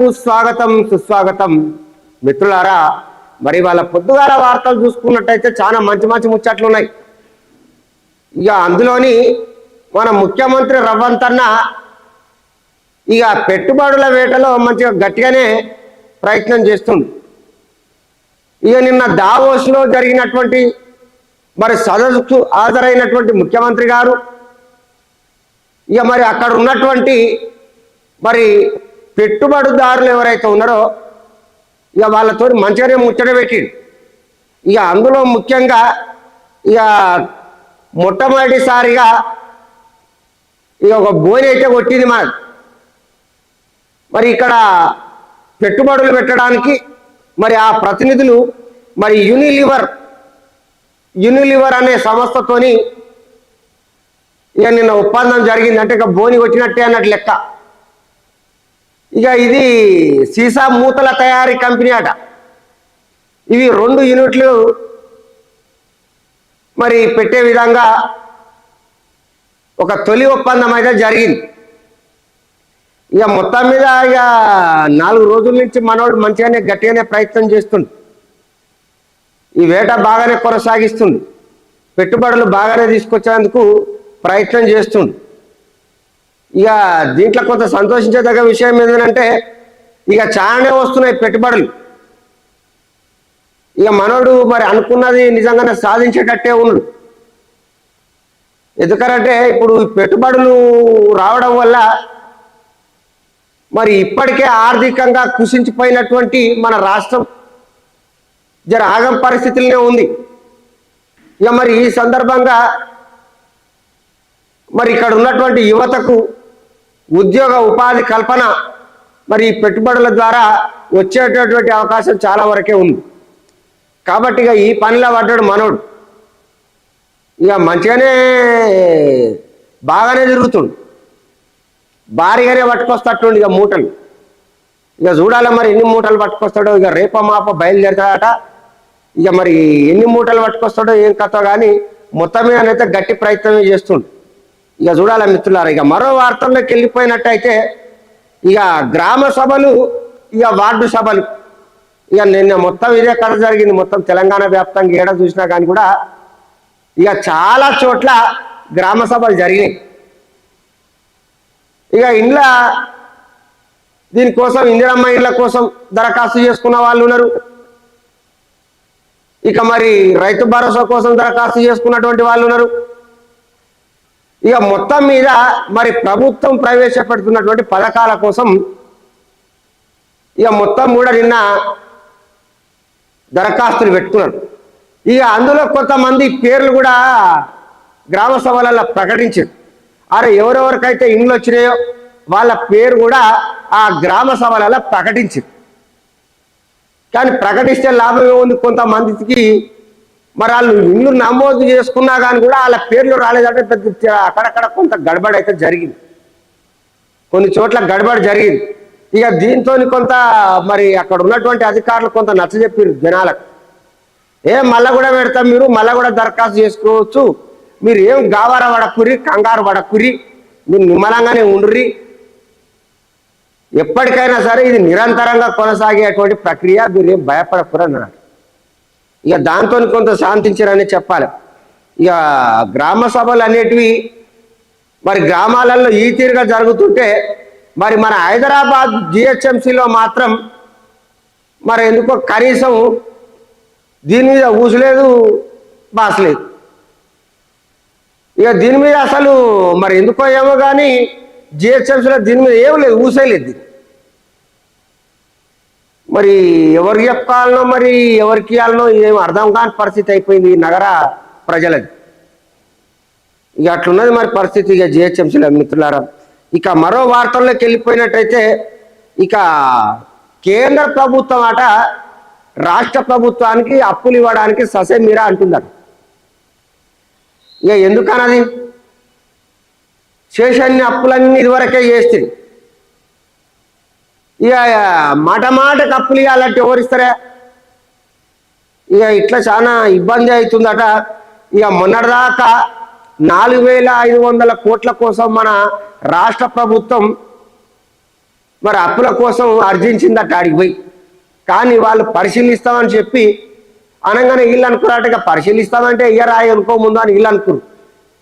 తెలుగు కు స్వాగతం సుస్వాగతం. మిత్రులారా మరి వాళ్ళ పొద్దుగాల వార్తలు చూసుకున్నట్టయితే చాలా మంచి మంచి ముచ్చట్లు ఉన్నాయి. ఇక అందులోని మన ముఖ్యమంత్రి రవ్వంతన్న ఇక పెట్టుబడుల వేటలో మంచిగా గట్టిగానే ప్రయత్నం చేస్తుంది ఇక నిన్న దావోస్లో జరిగినటువంటి మరి సదస్సుకు హాజరైనటువంటి ముఖ్యమంత్రి గారు ఇక మరి అక్కడ ఉన్నటువంటి మరి పెట్టుబడిదారులు ఎవరైతే ఉన్నారో ఇక వాళ్ళతో మంచిగానే ముచ్చట పెట్టిండు. ఇక అందులో ముఖ్యంగా ఇక మొట్టమొదటిసారిగా ఇక ఒక బోని అయితే కొట్టింది మనకు మరి ఇక్కడ పెట్టుబడులు పెట్టడానికి మరి ఆ ప్రతినిధులు మరి యూనిలివర్ యూనిలివర్ అనే సంస్థతోని ఇక నిన్న ఒప్పందం జరిగింది. అంటే ఇక బోని కొట్టినట్టే అన్నట్టు లెక్క. ఇక ఇది సీసా మూతల తయారీ కంపెనీ అట ఇవి రెండు యూనిట్లు మరి పెట్టే విధంగా ఒక తొలి ఒప్పందం అయితే జరిగింది. ఇక మొత్తం మీద ఇక నాలుగు రోజుల నుంచి మనోడు మంచిగానే గట్టిగానే ప్రయత్నం చేస్తుంది ఈ వేట బాగానే కొనసాగిస్తుంది పెట్టుబడులు బాగానే తీసుకొచ్చేందుకు ప్రయత్నం చేస్తుంది ఇక దీంట్లో కొంత సంతోషించదగ్గ విషయం ఏంటంటే ఇక చాలానే వస్తున్నాయి పెట్టుబడులు. ఇక మనోడు మరి అనుకున్నది నిజంగానే సాధించేటట్టే ఉన్నాడు ఎందుకంటే ఇప్పుడు పెట్టుబడులు రావడం వల్ల మరి ఇప్పటికే ఆర్థికంగా కుసించిపోయినటువంటి మన రాష్ట్రం జర ఆగం పరిస్థితులనే ఉంది. ఇక మరి ఈ సందర్భంగా మరి ఇక్కడ ఉన్నటువంటి యువతకు ఉద్యోగ ఉపాధి కల్పన మరి ఈ పెట్టుబడుల ద్వారా వచ్చేటటువంటి అవకాశం చాలా వరకే ఉంది. కాబట్టి ఇక ఈ పనిలో పడ్డాడు మనోడు. ఇక మంచిగానే బాగానే తిరుగుతుండు. భారీగానే పట్టుకొస్తట్టుండి ఇక మూటలు. ఇక చూడాలి మరి ఎన్ని మూటలు పట్టుకొస్తాడో ఇక రేప మాప బయలుదేరతాడట. ఇక మరి ఎన్ని మూటలు పట్టుకొస్తాడో ఏం కథ కానీ మొత్తం మీదనైతే గట్టి ప్రయత్నమే చేస్తుండు. ఇక చూడాలి మిత్రులారా ఇక మరో వార్తల్లోకి వెళ్ళిపోయినట్టయితే ఇక గ్రామ సభలు ఇక వార్డు సభలు. ఇక నిన్న మొత్తం ఇదే కథ జరిగింది మొత్తం తెలంగాణ వ్యాప్తంగా ఏడ చూసినా కానీ కూడా ఇక చాలా చోట్ల గ్రామ సభలు జరిగినాయి. ఇక ఇండ్ల దీనికోసం ఇందిరమ్మ ఇండ్ల కోసం దరఖాస్తు చేసుకున్న వాళ్ళు ఉన్నారు. ఇక మరి రైతు భరోసా కోసం దరఖాస్తు చేసుకున్నటువంటి వాళ్ళు ఉన్నారు. ఇక మొత్తం మీద మరి ప్రభుత్వం ప్రవేశపెడుతున్నటువంటి పథకాల కోసం ఇక మొత్తం కూడా నిన్న దరఖాస్తులు పెట్టుకున్నారు. ఇక అందులో కొంతమంది పేర్లు కూడా గ్రామ సభలలో ప్రకటించారు. అరే ఎవరెవరికైతే ఇండ్లు వచ్చినాయో వాళ్ళ పేరు కూడా ఆ గ్రామ సభలలో ప్రకటించారు. కానీ ప్రకటిస్తే లాభం ఏముంది కొంతమందికి? మరి వాళ్ళు ఇల్లు నమోదు చేసుకున్నా కానీ కూడా వాళ్ళ పేర్లు రాలేదంటే పెద్ద అక్కడక్కడ కొంత గడబడి అయితే జరిగింది. కొన్ని చోట్ల గడబడి జరిగింది. ఇక దీంతో కొంత మరి అక్కడ ఉన్నటువంటి అధికారులు కొంత నచ్చజెప్పారు జనాలకు. ఏ మళ్ళా కూడా పెడతాం మీరు మళ్ళా కూడా దరఖాస్తు చేసుకోవచ్చు. మీరు ఏం గావార పడకురి కంగారు పడకురి మీరు నిమ్మలంగానే ఉండ్రి ఎప్పటికైనా సరే ఇది నిరంతరంగా కొనసాగేటువంటి ప్రక్రియ మీరు ఏం భయపడకురు ఇక దాంతో కొంత శాంతించారని చెప్పాలి. ఇక గ్రామ సభలు అనేటివి మరి గ్రామాలలో ఈ తీరుగా జరుగుతుంటే మరి మన హైదరాబాద్ జిహెచ్ఎంసీలో మాత్రం మరి ఎందుకో కనీసం దీని మీద ఊసలేదు బాసలేదు ఇక దీని మీద అసలు మరి ఎందుకో ఏమో కానీ జిహెచ్ఎంసీలో దీని మీద ఏం లేదు ఊసేయలేదు దీన్ని మరి ఎవరికి చెప్పాలనో మరి ఎవరికి ఇవ్వాలనో ఏం అర్థం కాని పరిస్థితి అయిపోయింది ఈ నగర ప్రజలది. ఇక అట్లున్నది మరి పరిస్థితి ఇక జిహెచ్ఎంసీలో మిత్రులారా. ఇక మరో వార్తల్లోకి వెళ్ళిపోయినట్టయితే ఇక కేంద్ర ప్రభుత్వం అట రాష్ట్ర ప్రభుత్వానికి అప్పులు ఇవ్వడానికి ససేమిరా అంటున్నారు ఇక ఎందుకనది? శేషాన్ని అప్పులన్నీ ఇదివరకే చేస్తుంది ఇక మాట మాట అప్పులు ఇవ్వాలంటే ఎవరిస్తారా ఇక ఇట్లా చాలా ఇబ్బంది అవుతుందట. ఇక మొన్నటిదాకా నాలుగు వేల ఐదు వందల కోట్ల కోసం మన రాష్ట్ర ప్రభుత్వం మరి అప్పుల కోసం అర్జించిందట అడిగి పోయి. కానీ వాళ్ళు పరిశీలిస్తామని చెప్పి అనగానే వీళ్ళు అనుకున్నట్టుగా పరిశీలిస్తామంటే ఇయ్యరాయి అనుకోముందు అని వీళ్ళు అనుకురు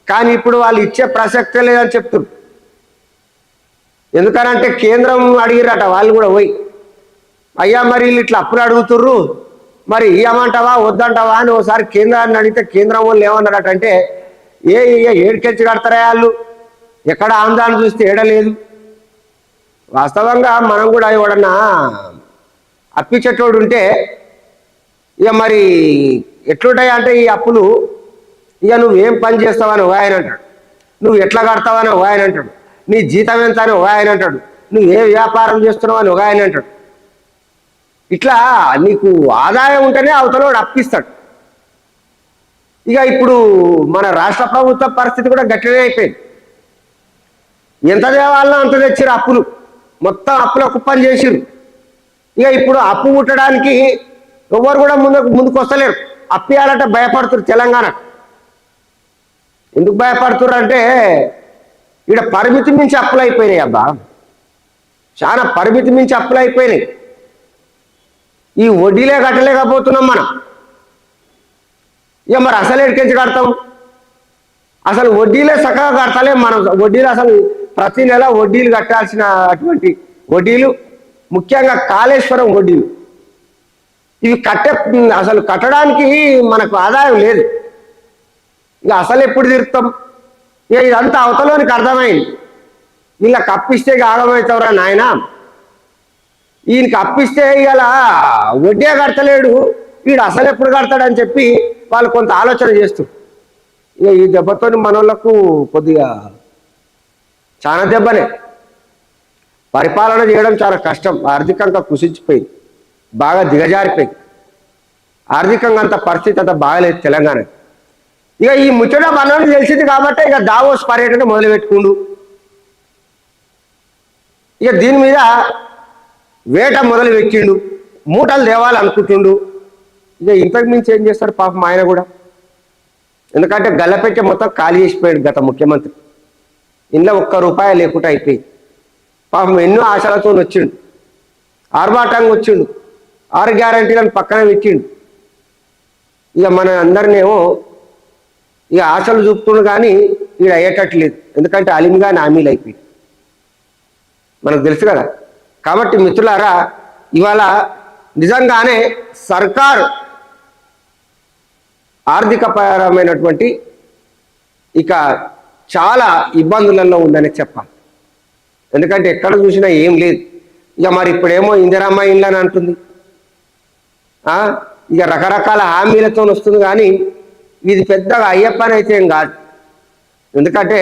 కానీ ఇప్పుడు వాళ్ళు ఇచ్చే ప్రసక్తే లేదని చెప్తున్నారు. ఎందుకనంటే కేంద్రం అడిగిరట వాళ్ళు కూడా పోయి. అయ్యా మరి వీళ్ళు ఇట్లా అప్పులు అడుగుతుర్రు. మరి ఇయ్యమంటావా వద్దంటావా అని ఒకసారి కేంద్రాన్ని అడిగితే కేంద్రం వాళ్ళు ఏమన్నారట అంటే ఏ ఏ ఏడుకెచ్చి కడతారా వాళ్ళు? ఎక్కడ ఆంధ్రాన్ని చూస్తే ఏడలేదు వాస్తవంగా మనం కూడా ఎవడన్నా అప్పిచ్చేటోడు ఉంటే ఇక మరి ఎట్లుంటాయి అంటే ఈ అప్పులు? ఇక నువ్వేం పని చేస్తావని ఓ ఆయన అంటాడు. నువ్వు ఎట్లా కడతావని ఓ ఆయన అంటాడు. నీ జీతం ఎంత అని ఒక ఆయన అంటాడు. నువ్వు ఏ వ్యాపారం చేస్తున్నావు అని ఒక ఆయన అంటాడు. ఇట్లా నీకు ఆదాయం ఉంటేనే అవతలోడు అప్పిస్తాడు. ఇక ఇప్పుడు మన రాష్ట్ర ప్రభుత్వ పరిస్థితి కూడా గట్టినే అయిపోయింది. ఎంత తేవాలనో అంత తెచ్చారు అప్పులు. మొత్తం అప్పుల కుప్పని చేసిరు ఇక ఇప్పుడు అప్పు పుట్టడానికి ఎవరు కూడా ముందుకు ముందుకు వస్తలేరు అప్పియాలంటే భయపడుతున్నారు తెలంగాణ. ఎందుకు భయపడుతున్నారు అంటే ఇక్కడ పరిమితి మించి అప్పులు అయిపోయినాయి అబ్బా. చాలా పరిమితి మించి అప్పులు అయిపోయినాయి. ఈ వడ్డీలే కట్టలేకపోతున్నాం మనం. ఇక మరి అసలు ఎడికించి కడతాం? అసలు వడ్డీలే చక్కగా కడతలేం మనం. వడ్డీలు అసలు ప్రతి నెల వడ్డీలు కట్టాల్సిన అటువంటి వడ్డీలు ముఖ్యంగా కాళేశ్వరం వడ్డీలు. ఇవి కట్టే అసలు కట్టడానికి మనకు ఆదాయం లేదు. ఇక అసలు ఎప్పుడు తీరుతాం? ఇక ఇదంతా అవతలోనికి అర్థమైంది. ఇలా కప్పిస్తే ఇక ఆగమవుతావురా నాయన? ఈయనకి అప్పిస్తే ఇవాళ వడ్డీ కడతలేడు. వీడు అసలు ఎప్పుడు కడతాడని చెప్పి వాళ్ళు కొంత ఆలోచన చేస్తారు ఇక ఈ దెబ్బతో మనోళ్ళకు కొద్దిగా చాలా దెబ్బనే పరిపాలన చేయడం చాలా కష్టం. ఆర్థికంగా కుసించిపోయింది. బాగా దిగజారిపోయింది. ఆర్థికంగా అంత పరిస్థితి అంత బాగలేదు తెలంగాణ ఇక ఈ ముచ్చట మనోళ్ళు తెలిసింది కాబట్టి ఇక దావోస్ పర్యటన మొదలు పెట్టుకుండు ఇక దీని మీద వేట మొదలు పెట్టిండు మూటలు తేవాలనుకుంటుండు ఇక ఇంతకు మించి ఏం చేస్తాడు పాపం ఆయన కూడా. ఎందుకంటే గల్లపెట్టె మొత్తం ఖాళీ చేసిపోయాడు గత ముఖ్యమంత్రి. ఇంట్లో ఒక్క రూపాయి లేకుండా అయిపోయింది. పాపం ఎన్నో ఆశలతో వచ్చిండు ఆర్భాటంగా వచ్చిండు. ఆరు గ్యారంటీలను పక్కన పెట్టిండు. ఇక మన అందరినేమో ఇక ఆశలు చూపుతుండు కానీ వీడు అయ్యేటట్లేదు. ఎందుకంటే అలిమిగా హామీలు అయిపోయింది. మనకు తెలుసు కదా. కాబట్టి మిత్రులారా ఇవాళ నిజంగానే సర్కారు ఆర్థికపరమైనటువంటి ఇక చాలా ఇబ్బందులలో ఉందని చెప్పాలి. ఎందుకంటే ఎక్కడ చూసినా ఏం లేదు. ఇక మరి ఇప్పుడేమో ఇందిరామ్మ ఇండ్లని అని అంటుంది ఇక రకరకాల హామీలతో వస్తుంది కానీ ఇది పెద్దగా అయ్యప్పని అయితే ఏం కాదు. ఎందుకంటే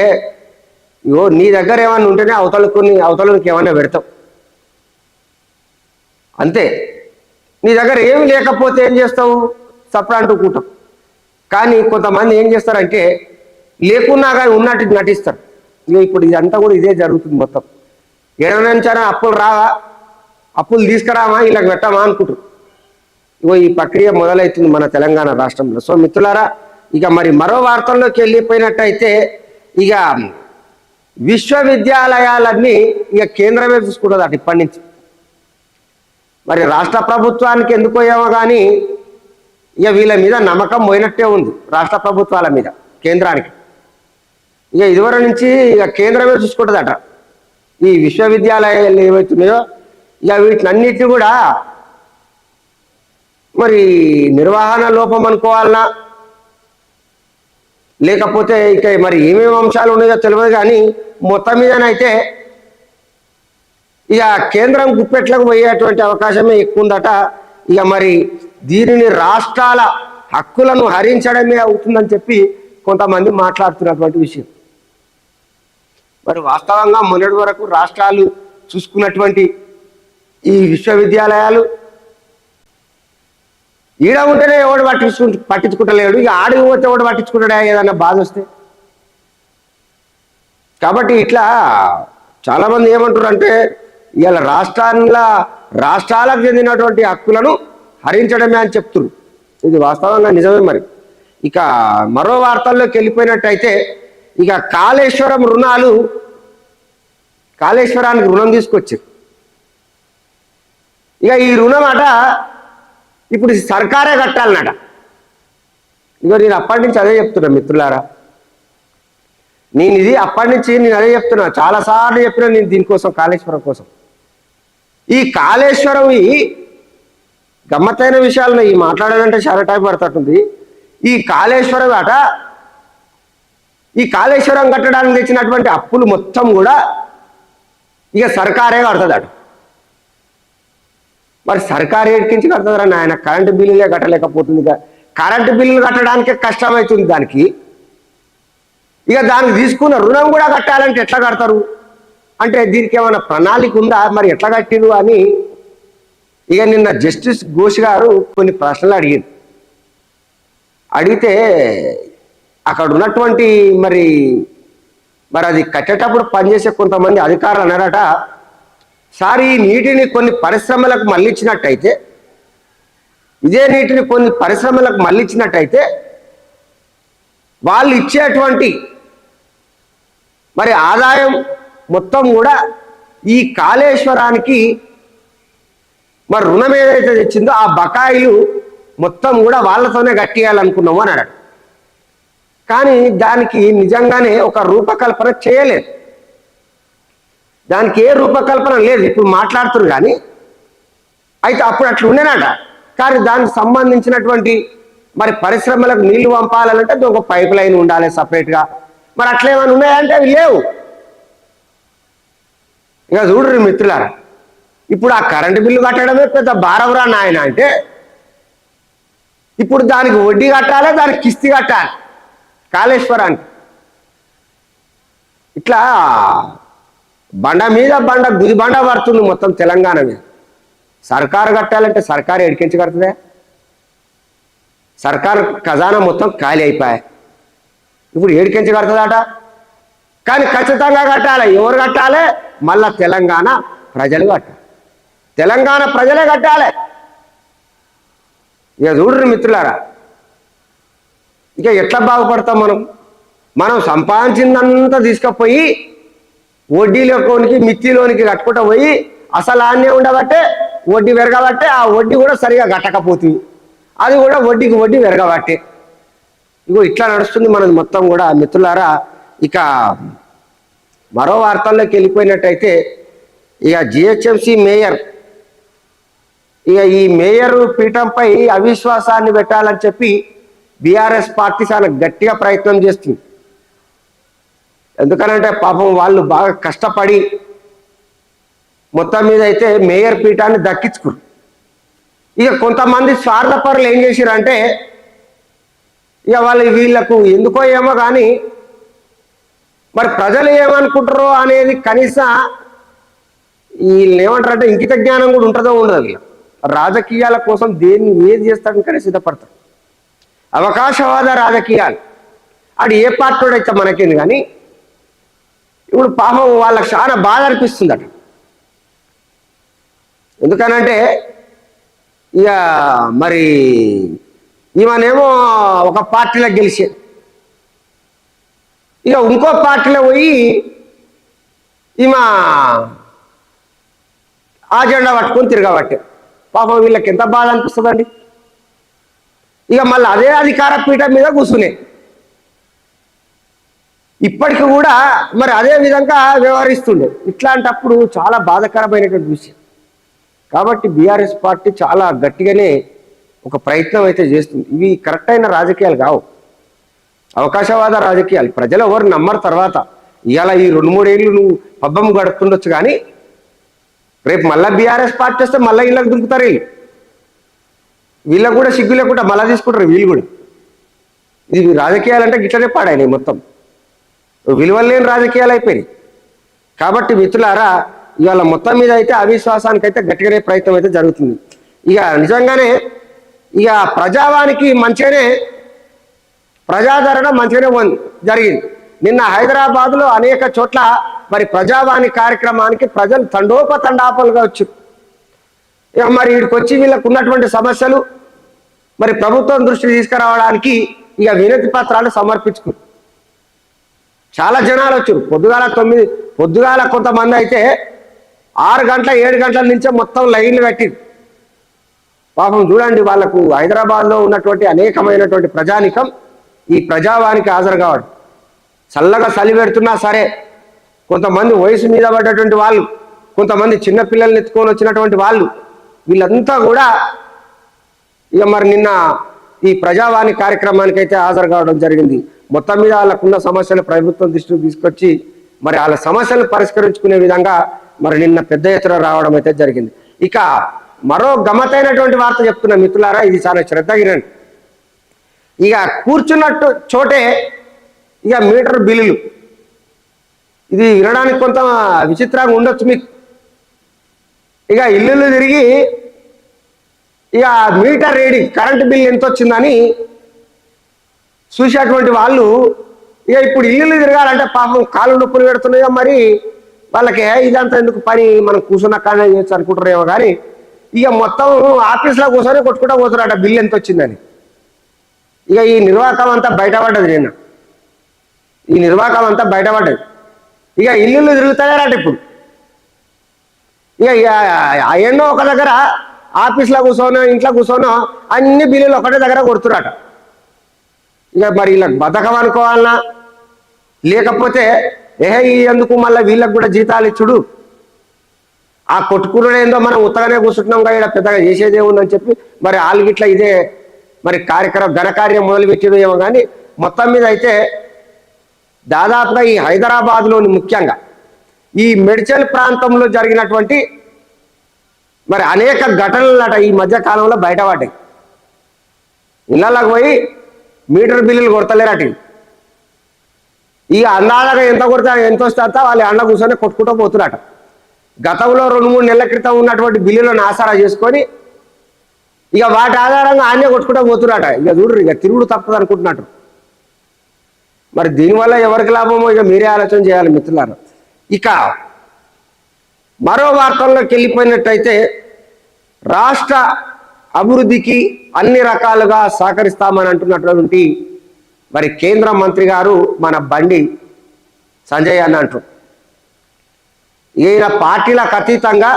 ఇగో నీ దగ్గర ఏమన్నా ఉంటేనే అవతలకు అవతలకి ఏమన్నా పెడతావు అంతే. నీ దగ్గర ఏమి లేకపోతే ఏం చేస్తావు? సప్రా అంటూ కానీ కొంతమంది ఏం చేస్తారంటే లేకున్నా కానీ ఉన్నట్టు నటిస్తారు. ఇక ఇప్పుడు ఇదంతా కూడా ఇదే జరుగుతుంది మొత్తం. ఏడనంచారా అప్పులు రావా? అప్పులు తీసుకురామా ఇలా పెట్టామా అనుకుంటారు. ఇగో ఈ ప్రక్రియ మొదలవుతుంది మన తెలంగాణ రాష్ట్రంలో. సో మిత్రులారా ఇక మరి మరో వార్తల్లోకి వెళ్ళిపోయినట్టయితే ఇక విశ్వవిద్యాలయాలన్నీ ఇక కేంద్రమే చూసుకుంటుంది అటు ఇప్పటి నుంచి. మరి రాష్ట్ర ప్రభుత్వానికి ఎందుకు ఏమో కానీ ఇక వీళ్ళ మీద నమ్మకం పోయినట్టే ఉంది రాష్ట్ర ప్రభుత్వాల మీద కేంద్రానికి. ఇక ఇదివరకు నుంచి ఇక కేంద్రమే చూసుకుంటుందట. ఈ విశ్వవిద్యాలయాలు ఏవైతున్నాయో ఇక వీటినన్నిటిని కూడా మరి నిర్వహణ లోపం అనుకోవాలన్నా లేకపోతే ఇక మరి ఏమేమి అంశాలు ఉన్నాయో తెలియదు కానీ మొత్తం మీదనైతే ఇక కేంద్రం గుప్పెట్లకు పోయేటువంటి అవకాశమే ఎక్కువ ఉందట ఇక మరి దీనిని రాష్ట్రాల హక్కులను హరించడమే అవుతుందని చెప్పి కొంతమంది మాట్లాడుతున్నటువంటి విషయం. మరి వాస్తవంగా మొన్నటి వరకు రాష్ట్రాలు చూసుకున్నటువంటి ఈ విశ్వవిద్యాలయాలు ఈడ ఉంటేనే ఎవడు పట్టించుకు పట్టించుకుంటలేడు. ఇక ఆడికి పోతే ఎవడు పట్టించుకుంటాడా? ఏదన్నా బాధ వస్తే. కాబట్టి ఇట్లా చాలా మంది ఏమంటారు అంటే ఇవాళ రాష్ట్రాల రాష్ట్రాలకు చెందినటువంటి హక్కులను హరించడమే అని చెప్తున్నారు ఇది వాస్తవంగా నిజమే మరి. ఇక మరో వార్తల్లోకి వెళ్ళిపోయినట్టయితే ఇక కాళేశ్వరం రుణాలు కాళేశ్వరానికి రుణం తీసుకొచ్చారు. ఇక ఈ రుణం అట ఇప్పుడు సర్కారే కట్టాలన్నట. ఇగో నేను అప్పటి నుంచి అదే చెప్తున్నా మిత్రులారా. నేను ఇది అప్పటి నుంచి నేను అదే చెప్తున్నా. చాలాసార్లు చెప్పినా నేను దీనికోసం కాళేశ్వరం కోసం. ఈ కాళేశ్వరం గమ్మత్తైన విషయాలను ఈ మాట్లాడాలంటే చాలా టైం పడుతుంది ఈ కాళేశ్వరం అట ఈ కాళేశ్వరం కట్టడానికి తెచ్చినటువంటి అప్పులు మొత్తం కూడా ఇక సర్కారే కడుతుందట. మరి సర్కారు ఏడికించి కడుతుందిరా నాయన? కరెంటు బిల్లులే కట్టలేకపోతుంది కరెంటు బిల్లులు కట్టడానికే కష్టమవుతుంది దానికి. ఇక దానికి తీసుకున్న రుణం కూడా కట్టాలంటే ఎట్లా కడతారు? అంటే దీనికి ఏమైనా ప్రణాళిక ఉందా? మరి ఎట్లా కట్టిరు అని ఇక నిన్న జస్టిస్ ఘోష్ గారు కొన్ని ప్రశ్నలు అడిగారు. అడిగితే అక్కడ ఉన్నటువంటి మరి మరి అది కట్టేటప్పుడు పనిచేసే కొంతమంది అధికారులు అన్నారట సార్ ఈ నీటిని కొన్ని పరిశ్రమలకు మళ్ళించినట్టయితే ఇదే నీటిని కొన్ని పరిశ్రమలకు మళ్ళించినట్టయితే వాళ్ళు ఇచ్చేటువంటి మరి ఆదాయం మొత్తం కూడా ఈ కాళేశ్వరానికి మరి రుణం ఏదైతే తెచ్చిందో ఆ బకాయిలు మొత్తం కూడా వాళ్ళతోనే కట్టియాలనుకున్నాము అని అన్నాడు. కానీ దానికి నిజంగానే ఒక రూపకల్పన చేయలేదు. దానికి ఏ రూపకల్పన లేదు. ఇప్పుడు మాట్లాడుతున్నారు కానీ అయితే అప్పుడు అట్లా ఉండేనట. కానీ దానికి సంబంధించినటువంటి మరి పరిశ్రమలకు నీళ్ళు పంపాలంటే అది ఒక పైప్ లైన్ ఉండాలి సపరేట్గా. మరి అట్లా ఏమైనా ఉన్నాయంటే అవి లేవు. ఇక చూడరు మిత్రులారా ఇప్పుడు ఆ కరెంటు బిల్లు కట్టడమే పెద్ద భారవరా నాయన అంటే ఇప్పుడు దానికి వడ్డీ కట్టాలి దానికి కిస్తీ కట్టాలి? కాళేశ్వరానికి. ఇట్లా బండ మీద బండ గుది బండ పడుతుంది మొత్తం తెలంగాణ మీద. సర్కారు కట్టాలంటే సర్కారు ఎడికించి కడుతుందే? సర్కారు ఖజానా మొత్తం ఖాళీ అయిపోయాయి. ఇప్పుడు ఏడికించి కడుతుందట? కానీ ఖచ్చితంగా కట్టాలి. ఎవరు కట్టాలి? మళ్ళా తెలంగాణ ప్రజలు కట్టాలి. తెలంగాణ ప్రజలే కట్టాలి. ఇక చూడరు మిత్రులారా ఇక ఎట్లా బాగుపడతాం మనం? మనం సంపాదించిందంతా తీసుకుపోయి వడ్డీలోనికి మిత్తిలోనికి కట్టుకుంటూ పోయి అసలు ఆన్నే ఉండబట్టే వడ్డీ పెరగబట్టే ఆ వడ్డీ కూడా సరిగా కట్టకపోతుంది. అది కూడా వడ్డీకి వడ్డీ పెరగబట్టే. ఇగో ఇట్లా నడుస్తుంది మనది మొత్తం కూడా. మిత్రులారా ఇక మరో వార్తల్లోకి వెళ్ళిపోయినట్టయితే ఇక జిహెచ్ఎంసి మేయర్ ఇక ఈ మేయర్ పీఠంపై అవిశ్వాసాన్ని పెట్టాలని చెప్పి బీఆర్ఎస్ పార్టీ చాలా గట్టిగా ప్రయత్నం చేస్తుంది. ఎందుకనంటే పాపం వాళ్ళు బాగా కష్టపడి మొత్తం మీద అయితే మేయర్ పీఠాన్ని దక్కించుకురు. ఇక కొంతమంది స్వార్థపరులు ఏం చేసిరంటే ఇక వాళ్ళు వీళ్ళకు ఎందుకో ఏమో కానీ మరి ప్రజలు ఏమనుకుంటారో అనేది కనీసం వీళ్ళు ఏమంటారంటే ఇంకిత జ్ఞానం కూడా ఉంటుందో ఉండదు వీళ్ళ. రాజకీయాల కోసం దేన్ని ఏది చేస్తాడని కానీ సిద్ధపడతారు. అవకాశవాద రాజకీయాలు. అది ఏ పార్టీ అయితే మనకేంది కానీ ఇప్పుడు పాపం వాళ్ళకి చాలా బాధ అనిపిస్తుందట. ఎందుకనంటే ఇక మరి ఈమెనేమో ఒక పార్టీలో గెలిచే ఇక ఇంకో పార్టీలో పోయి ఈమె ఆ జెండా పట్టుకొని తిరగబట్టే. పాపం వీళ్ళకి ఎంత బాధ అనిపిస్తుందండి? ఇక మళ్ళీ అదే అధికార పీఠం మీద కూర్చునే. ఇప్పటికి కూడా మరి అదే విధంగా వ్యవహరిస్తుండే. ఇట్లాంటప్పుడు చాలా బాధకరమైనటువంటి విషయం. కాబట్టి బీఆర్ఎస్ పార్టీ చాలా గట్టిగానే ఒక ప్రయత్నం అయితే చేస్తుంది. ఇవి కరెక్ట్ అయిన రాజకీయాలు కావు. అవకాశవాద రాజకీయాలు. ప్రజలు ఎవరు నమ్మరు తర్వాత. ఇవాళ ఈ రెండు మూడేళ్ళు నువ్వు పబ్బం గడుపుతుండొచ్చు కానీ రేపు మళ్ళీ బీఆర్ఎస్ పార్టీ వస్తే మళ్ళీ వీళ్ళకి దొరుకుతారు వీళ్ళు. వీళ్ళకు కూడా సిగ్గు లేకుండా మళ్ళీ తీసుకుంటారు వీళ్ళు కూడా. ఇది రాజకీయాలు అంటే గిట్లనే పాడాయి మొత్తం. విలువలు లేని రాజకీయాలు అయిపోయినాయి. కాబట్టి మిత్రులారా ఇవాళ మొత్తం మీద అయితే అవిశ్వాసానికి అయితే గట్టిగానే ప్రయత్నం అయితే జరుగుతుంది. ఇక నిజంగానే ఇక ప్రజావానికి మంచిగానే ప్రజాదరణ మంచిగానే ఉంది జరిగింది. నిన్న హైదరాబాద్లో అనేక చోట్ల మరి ప్రజావాణి కార్యక్రమానికి ప్రజలు తండోపతండాపలుగా వచ్చారు. ఇక మరి వీడికి వచ్చి వీళ్ళకు ఉన్నటువంటి సమస్యలు మరి ప్రభుత్వం దృష్టి తీసుకురావడానికి ఇక వినతి పత్రాలు సమర్పించుకున్నారు. చాలా జనాలు వచ్చారు. పొద్దుగాల తొమ్మిది పొద్దుగాల కొంతమంది అయితే ఆరు గంటల ఏడు గంటల నుంచే మొత్తం లైన్లు కట్టింది పాపం చూడండి వాళ్ళకు హైదరాబాద్లో ఉన్నటువంటి అనేకమైనటువంటి ప్రజానికం ఈ ప్రజావానికి హాజరు కావడం. చల్లగా చలి పెడుతున్నా సరే కొంతమంది వయసు మీద పడ్డటువంటి వాళ్ళు కొంతమంది చిన్న పిల్లల్ని ఎత్తుకొని వచ్చినటువంటి వాళ్ళు వీళ్ళంతా కూడా ఇక మరి నిన్న ఈ ప్రజావాణి కార్యక్రమానికి అయితే హాజరు కావడం జరిగింది. మొత్తం మీద వాళ్ళకున్న సమస్యలు ప్రభుత్వం దృష్టికి తీసుకొచ్చి మరి వాళ్ళ సమస్యలు పరిష్కరించుకునే విధంగా మరి నిన్న పెద్ద ఎత్తున రావడం అయితే జరిగింది. ఇక మరో గమ్మతైనటువంటి వార్త చెప్తున్న మిత్రులారా ఇది చాలా శ్రద్ధగిరండి ఇక కూర్చున్నట్టు చోటే ఇక మీటర్ బిల్లులు. ఇది వినడానికి కొంత విచిత్రంగా ఉండొచ్చు మీకు. ఇక ఇల్లు తిరిగి ఇక మీటర్ రీడింగ్ కరెంట్ బిల్ ఎంత వచ్చిందని చూసేటువంటి వాళ్ళు ఇక ఇప్పుడు ఇల్లు తిరగాలంటే పాపం కాళ్ళు నొప్పులు పెడుతున్నాయో మరి వాళ్ళకి ఇదంతా ఎందుకు పని? మనం కూర్చున్న కానీ చేయొచ్చు అనుకుంటారేమో కానీ ఇక మొత్తం ఆఫీస్లో కూర్చొని కొట్టుకుంటా పోతున్నారట బిల్ ఎంత వచ్చిందని ఇక ఈ నిర్వాహకం అంతా బయటపడ్డది నిన్న. ఈ నిర్వాహకం అంతా బయటపడ్డది. ఇక ఇల్లు తిరుగుతాయనట ఇప్పుడు? ఇక ఇక ఎన్నో ఒక దగ్గర ఆఫీస్లో కూర్చోనో ఇంట్లో కూర్చోనో అన్ని బిల్లులు ఒకటే దగ్గర కొడుతురట ఇక మరి వీళ్ళకి బతకం అనుకోవాలన్నా లేకపోతే ఏహే ఈ ఎందుకు మళ్ళీ వీళ్ళకి కూడా జీతాలు ఇచ్చుడు? ఆ కొట్టుకున్నాడు ఏందో మనం ఉత్తగానే కూర్చుంటున్నాం కదా ఇక్కడ పెద్దగా చేసేదే ఉందని చెప్పి మరి వాళ్ళకిట్లా గిట్ల ఇదే మరి కార్యక్రమం ఘనకార్యం మొదలు ఏమో కానీ మొత్తం మీద అయితే దాదాపుగా ఈ హైదరాబాద్లోని ముఖ్యంగా ఈ మెడిచల్ ప్రాంతంలో జరిగినటువంటి మరి అనేక ఘటనలు అట ఈ మధ్య కాలంలో బయటపడ్డాయి. ఇళ్ళకి పోయి మీటర్ బిల్లులు కొడతలేరట ఇవి. ఇక అందాజగా ఎంత కొడితే ఎంత వస్తే వాళ్ళు అండ కూర్చొని కొట్టుకుంటూ పోతున్నట. గతంలో రెండు మూడు నెలల క్రితం ఉన్నటువంటి బిల్లులను ఆసరా చేసుకొని ఇక వాటి ఆధారంగా ఆనే కొట్టుకుంటూ పోతున్నట. ఇక చూడరు ఇక తిరుగుడు తప్పదు అనుకుంటున్నట్టు. మరి దీనివల్ల ఎవరికి లాభమో ఇక మీరే ఆలోచన చేయాలి మిత్రులారు. ఇక మరో వార్తల్లోకి వెళ్ళిపోయినట్టయితే రాష్ట్ర అభివృద్ధికి అన్ని రకాలుగా సహకరిస్తామని అంటున్నటువంటి మరి కేంద్ర మంత్రి గారు మన బండి సంజయ్ అని అంటారు. ఈయన పార్టీలకు అతీతంగా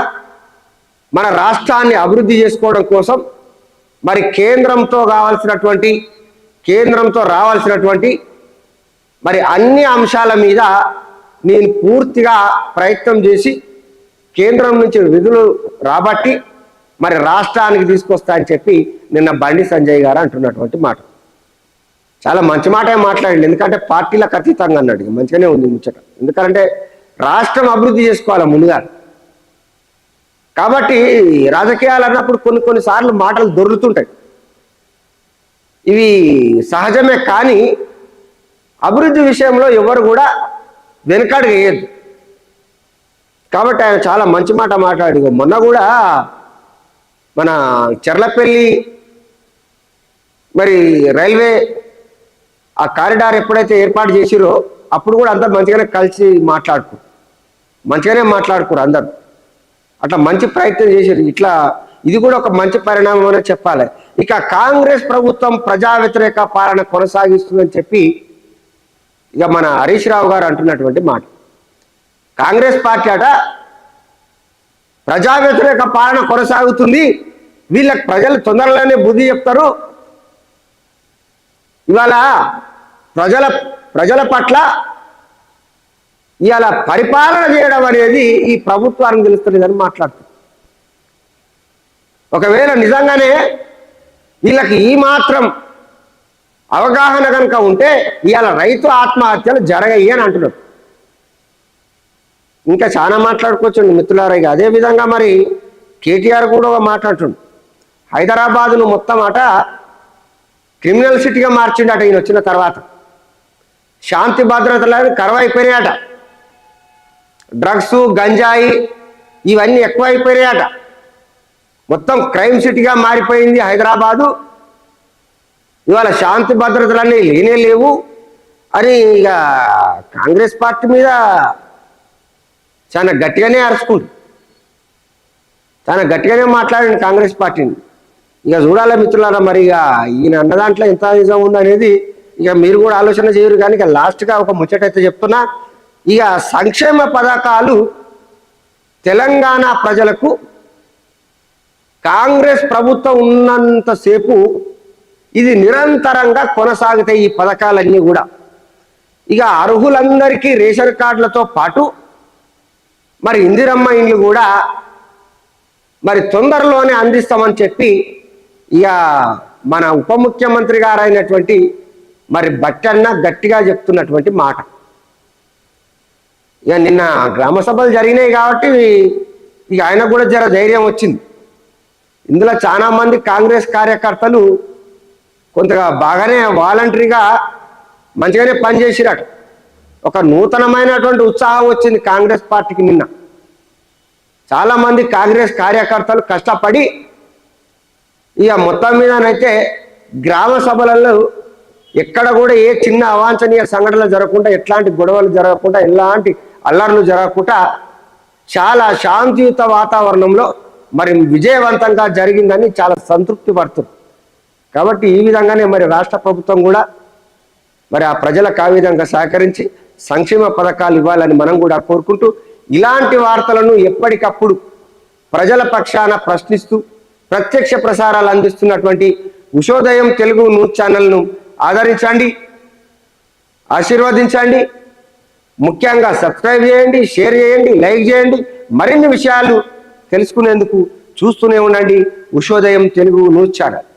మన రాష్ట్రాన్ని అభివృద్ధి చేసుకోవడం కోసం మరి కేంద్రంతో కావాల్సినటువంటి కేంద్రంతో రావాల్సినటువంటి మరి అన్ని అంశాల మీద నేను పూర్తిగా ప్రయత్నం చేసి కేంద్రం నుంచి విధులు రాబట్టి మరి రాష్ట్రానికి తీసుకొస్తా అని చెప్పి నిన్న బండి సంజయ్ గారు అంటున్నటువంటి మాట. చాలా మంచి మాటే మాట్లాడండి. ఎందుకంటే పార్టీలకు అతీతంగా అన్నాడు. మంచిగానే ఉంది ముచ్చట. ఎందుకంటే రాష్ట్రం అభివృద్ధి చేసుకోవాలి ముందుగా. కాబట్టి రాజకీయాలు అన్నప్పుడు కొన్ని కొన్నిసార్లు మాటలు దొరుకుతుంటాయి ఇవి సహజమే కానీ అభివృద్ధి విషయంలో ఎవరు కూడా వెనుకాడు వేయద్దు. కాబట్టి ఆయన చాలా మంచి మాట మాట్లాడి మొన్న కూడా మన చెర్లపల్లి మరి రైల్వే ఆ కారిడార్ ఎప్పుడైతే ఏర్పాటు చేసిరో అప్పుడు కూడా అందరు మంచిగానే కలిసి మాట్లాడుకు మంచిగానే మాట్లాడుకోరు అందరు. అట్లా మంచి ప్రయత్నం చేశారు ఇట్లా ఇది కూడా ఒక మంచి పరిణామం అనే చెప్పాలి. ఇక కాంగ్రెస్ ప్రభుత్వం ప్రజా వ్యతిరేక పాలన కొనసాగిస్తుందని చెప్పి ఇక మన హరీష్ రావు గారు అంటున్నటువంటి మాట. కాంగ్రెస్ పార్టీ అట ప్రజా వ్యతిరేక పాలన కొనసాగుతుంది. వీళ్ళకి ప్రజలు తొందరలోనే బుద్ధి చెప్తారు. ఇవాళ ప్రజల ప్రజల పట్ల ఇవాళ పరిపాలన చేయడం అనేది ఈ ప్రభుత్వానికి తెలుస్తున్నదని మాట్లాడుతుంది ఒకవేళ నిజంగానే వీళ్ళకి ఈ మాత్రం అవగాహన కనుక ఉంటే ఇవాళ రైతు ఆత్మహత్యలు జరగయి అని అంటున్నారు. ఇంకా చాలా మాట్లాడుకోవచ్చండి మిత్రులారా ఇక. అదే విధంగా మరి కేటీఆర్ కూడా ఒక మాట్లాడుతుండు హైదరాబాదును మొత్తం అట క్రిమినల్ సిటీగా మార్చిండు అట ఈయన వచ్చిన తర్వాత. శాంతి భద్రతలు కరువైపోయినాయట. డ్రగ్స్ గంజాయి ఇవన్నీ ఎక్కువైపోయినాయట. మొత్తం క్రైమ్ సిటీగా మారిపోయింది హైదరాబాదు. ఇవాళ శాంతి భద్రతలన్నీ లేనే లేవు. అని ఇక కాంగ్రెస్ పార్టీ మీద చాలా గట్టిగానే అరుచుకుంటు. చాలా గట్టిగానే మాట్లాడండి కాంగ్రెస్ పార్టీని. ఇక చూడాలి మిత్రులారా మరి ఇక ఈయన అన్న దాంట్లో ఎంత నిజం ఉందనేది ఇక మీరు కూడా ఆలోచన చేయరు. కానీ ఇక లాస్ట్గా ఒక ముచ్చట అయితే చెప్తున్నా. ఇక సంక్షేమ పథకాలు తెలంగాణ ప్రజలకు కాంగ్రెస్ ప్రభుత్వం ఉన్నంతసేపు ఇది నిరంతరంగా కొనసాగుతాయి ఈ పథకాలన్నీ కూడా. ఇక అర్హులందరికీ రేషన్ కార్డులతో పాటు మరి ఇందిరమ్మ ఇండ్లు కూడా మరి తొందరలోనే అందిస్తామని చెప్పి ఇక మన ఉప ముఖ్యమంత్రి గారైనటువంటి మరి బట్టన్న గట్టిగా చెప్తున్నటువంటి మాట. ఇక నిన్న గ్రామ సభలు జరిగినాయి కాబట్టి ఇక ఆయన కూడా జర ధైర్యం వచ్చింది. ఇందులో చాలా మంది కాంగ్రెస్ కార్యకర్తలు కొంతగా బాగానే వాలంటరీగా మంచిగానే పనిచేసిరట. ఒక నూతనమైనటువంటి ఉత్సాహం వచ్చింది కాంగ్రెస్ పార్టీకి నిన్న. చాలామంది కాంగ్రెస్ కార్యకర్తలు కష్టపడి ఇక మొత్తం మీదనైతే గ్రామ సభలలో ఎక్కడ కూడా ఏ చిన్న అవాంఛనీయ సంఘటనలు జరగకుండా ఎట్లాంటి గొడవలు జరగకుండా ఎలాంటి అల్లర్లు జరగకుండా చాలా శాంతియుత వాతావరణంలో మరి విజయవంతంగా జరిగిందని చాలా సంతృప్తి పడుతుంది కాబట్టి ఈ విధంగానే మరి రాష్ట్ర ప్రభుత్వం కూడా మరి ఆ ప్రజలకు ఆ విధంగా సహకరించి సంక్షేమ పథకాలు ఇవ్వాలని మనం కూడా కోరుకుంటూ ఇలాంటి వార్తలను ఎప్పటికప్పుడు ప్రజల పక్షాన ప్రశ్నిస్తూ ప్రత్యక్ష ప్రసారాలు అందిస్తున్నటువంటి ఉషోదయం తెలుగు న్యూస్ ఛానల్ను ఆదరించండి ఆశీర్వదించండి ముఖ్యంగా సబ్స్క్రైబ్ చేయండి షేర్ చేయండి లైక్ చేయండి మరిన్ని విషయాలు తెలుసుకునేందుకు చూస్తూనే ఉండండి ఉషోదయం తెలుగు న్యూస్ ఛానల్.